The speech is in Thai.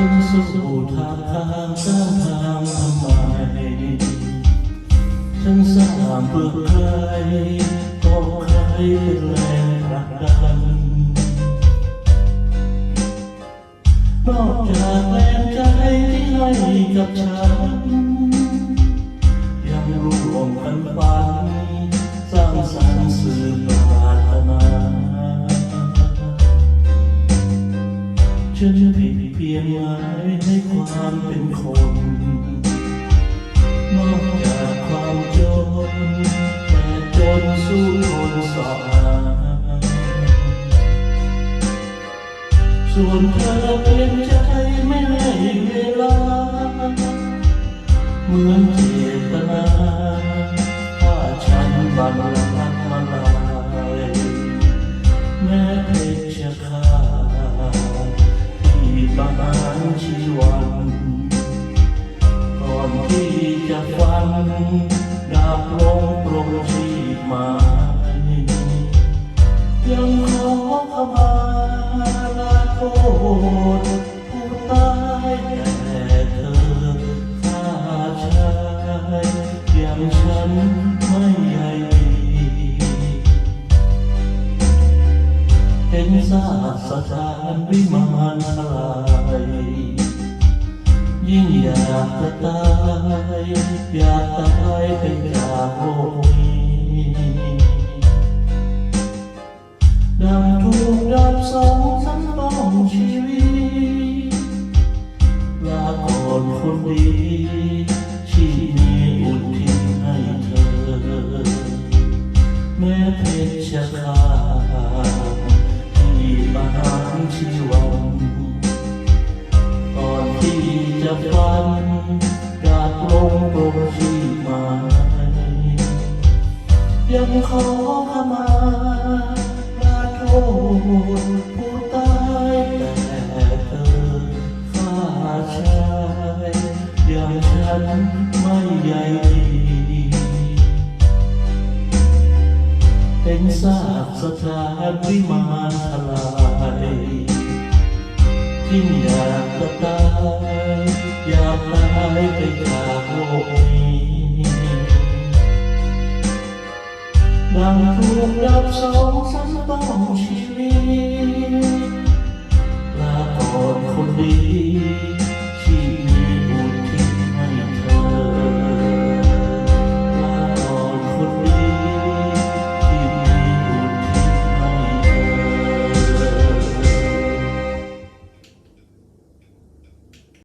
ฉันสู้ทางทางสร้างทางทำไมฉันสร้างเพื่อใครก็ใครเป็นแรงผลักดันนอกจากแรงใจที่ให้กับฉัน ฉันผิดเพียงไหมในความเป็นคนนอกจากความจนแต่จนสู้คนสอบหาส่วนเธอเปลี่ยนใจไม่ให้เวลา เหมือนเจตนาถ้าฉันบันลักมาลายแม้เพชรฆาต ประหารชีวันก่อนที่จะฟันดาบลงปลงชีพมายยังขอขมาลาโทษผู้ตายแต่เธอฆ่าชายอย่างฉันไม่ใหญ่ดีเห็นซา สถานวิมานทลายยิ่งอยากจะตายอยากตายไปจากโลกนี้ดังถูกดับสองสันต้องชีวิตลาก่อนคนดีชีนีอุทิศให้เธอแม้เพชรฆาตที่ประหา ชีวันก่อนที่จะฟันดาบลงตรงที่หมายยังขอขมาลาโทษผู้ตายแต่เธอฆ่าชายอย่างฉันไม่ใหญ่ เป็นซาสถานวิมานทลายยิ่งอยากจะตายอยากตายไปจากโลกนี้ดังถูกดับสองสัน